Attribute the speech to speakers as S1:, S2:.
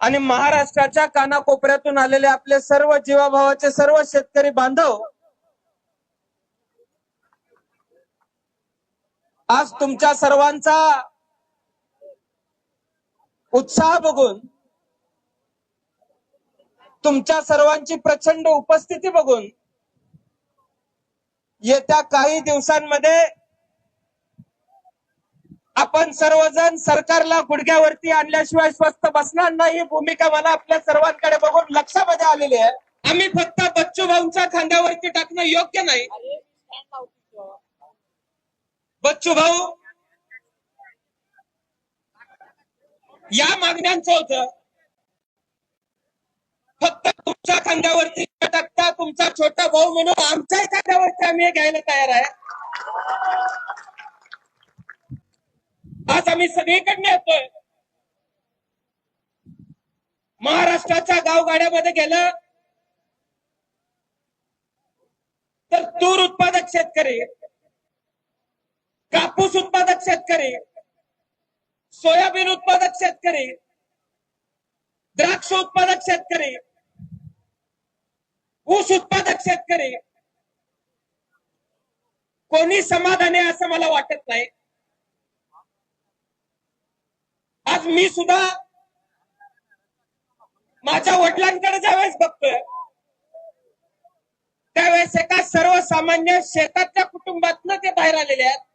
S1: आणि महाराष्ट्राच्या कानाकोपऱ्यातून आलेले आपले सर्व जीवाभावाचे सर्व शेतकरी बांधव आज तुमच्या सर्वांचा उत्साह बघून तुमच्या सर्वांची प्रचंड उपस्थिती बघून येत्या काही दिवसांमध्ये आपण सर्वजण सरकारला गुडघ्यावरती आणल्याशिवाय स्वस्त बसणार नाही ही भूमिका मला आपल्या सर्वांकडे बघून लक्षामध्ये आलेली आहे. आम्ही फक्त बच्चू भाऊंच्या खांद्यावरती टाकणं योग्य नाही. बच्चू भाऊ या मागण्यांचं होतं. फक्त तुमच्या खांद्यावरती टाकता तुमचा छोटा भाऊ म्हणून आमच्याही खांद्यावरती आम्ही घ्यायला तयार आहे. आज आम्ही सगळीकडे येतोय. महाराष्ट्राच्या गावगाड्यामध्ये गेलं तर तूर उत्पादक शेतकरी कापूस उत्पादक शेतकरी सोयाबीन उत्पादक शेतकरी द्राक्ष उत्पादक शेतकरी ऊस उत्पादक शेतकरी कोणी समाधानी असं मला वाटत नाही. आज मी सुद्धा माझ्या वडिलांकडे ज्यावेळेस बघतोय त्यावेळेस एका सर्वसामान्य शेतातल्या कुटुंबातनं ते बाहेर आलेले आहेत.